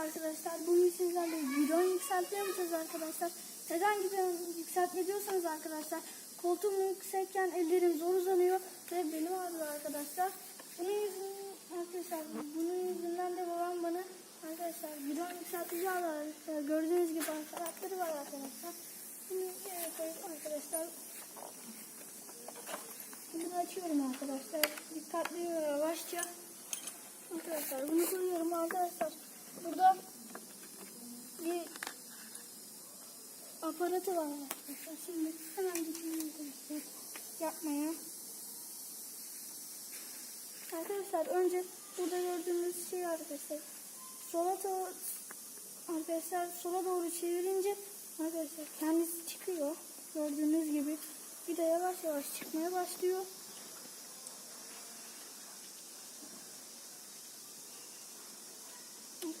arkadaşlar. Bugün sizlerle bidon yükseltme yapacağız arkadaşlar. Neden bidon yükseltme diyorsanız arkadaşlar. Koltuğum yüksekken ellerim zor uzanıyor ve benim ağrıyor arkadaşlar. Bunun yüzünden arkadaşlar bunun yüzünden de babam bana arkadaşlar bidon yükseltici aldı. arkadaşlar. Gördüğünüz gibi aparatları var arkadaşlar. Bunu yere koyup arkadaşlar bunu açıyorum arkadaşlar. Dikkatli yavaşça Arkadaşlar bunu koyuyorum arkadaşlar. Burada bir aparatı var arkadaşlar. Şimdi hemen arkadaşlar yapmaya. Arkadaşlar önce burada gördüğünüz şey arkadaşlar. Sola doğru arkadaşlar sola doğru çevirince arkadaşlar kendisi çıkıyor. Gördüğünüz gibi bir de yavaş yavaş çıkmaya başlıyor.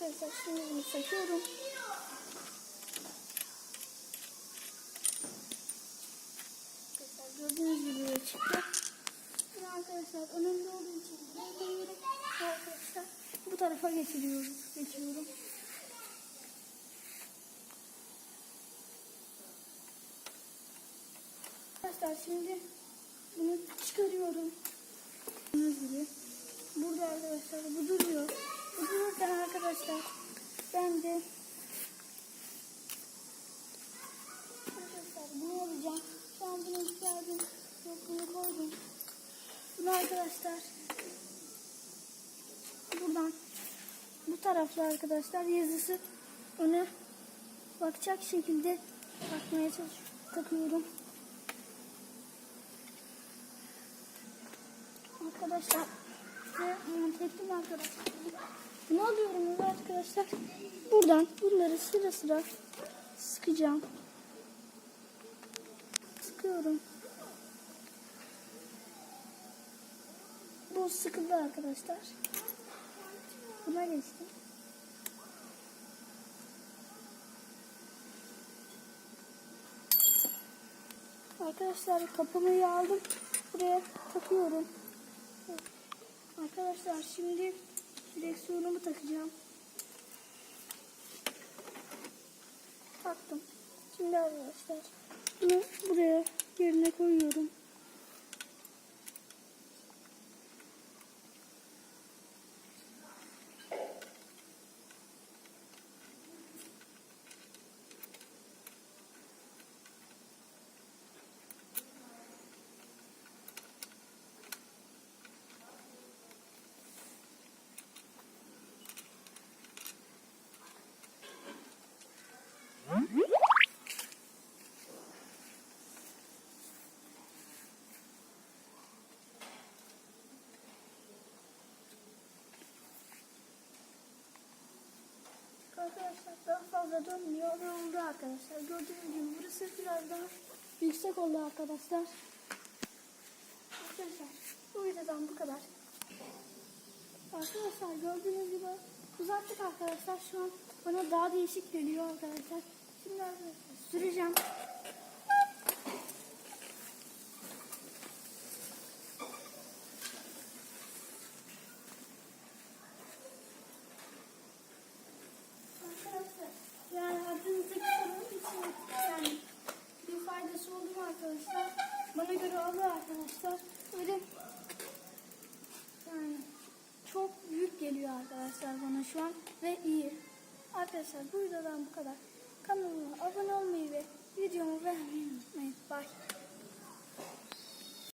Arkadaşlar şimdi bunu. Arkadaşlar gördüğünüz gibi böyle çıktı. Şimdi arkadaşlar önemli olduğu için koyuyorum. Arkadaşlar bu tarafa geçiriyorum. Geçiyorum. Arkadaşlar şimdi bunu çıkarıyorum. Gördüğünüz gibi. Burada arkadaşlar bu duruyor. Bu dururken arkadaşlar ben de arkadaşlar bunu alacağım. An bunu ihtiyacım yok bunu koydum. Bunu arkadaşlar buradan bu tarafta arkadaşlar yazısı öne bakacak şekilde bakmaya çalışıyorum. Takıyorum. Arkadaşlar size monte arkadaşlar. Bunu alıyorum arkadaşlar. Buradan bunları sıra sıra sıkacağım. Sıkıyorum. Bu sıkıldı arkadaşlar. Buna geçtim. Arkadaşlar kapamayı aldım. Buraya takıyorum. Arkadaşlar şimdi direksiyonumu takacağım. Taktım. Şimdi arkadaşlar bunu buraya yerine koyuyorum. Arkadaşlar daha fazla dönmüyor ve oldu arkadaşlar. Gördüğünüz gibi burası biraz daha yüksek oldu arkadaşlar. Arkadaşlar bu videodan bu kadar. Arkadaşlar gördüğünüz gibi uzattık arkadaşlar. Şu an bana daha değişik geliyor arkadaşlar. Şimdi arkadaşlar süreceğim. pahalı arkadaşlar. Böyle yani çok büyük geliyor arkadaşlar bana şu an ve iyi. Arkadaşlar bu videodan bu kadar. Kanalıma abone olmayı ve videomu beğenmeyi unutmayın. Bye.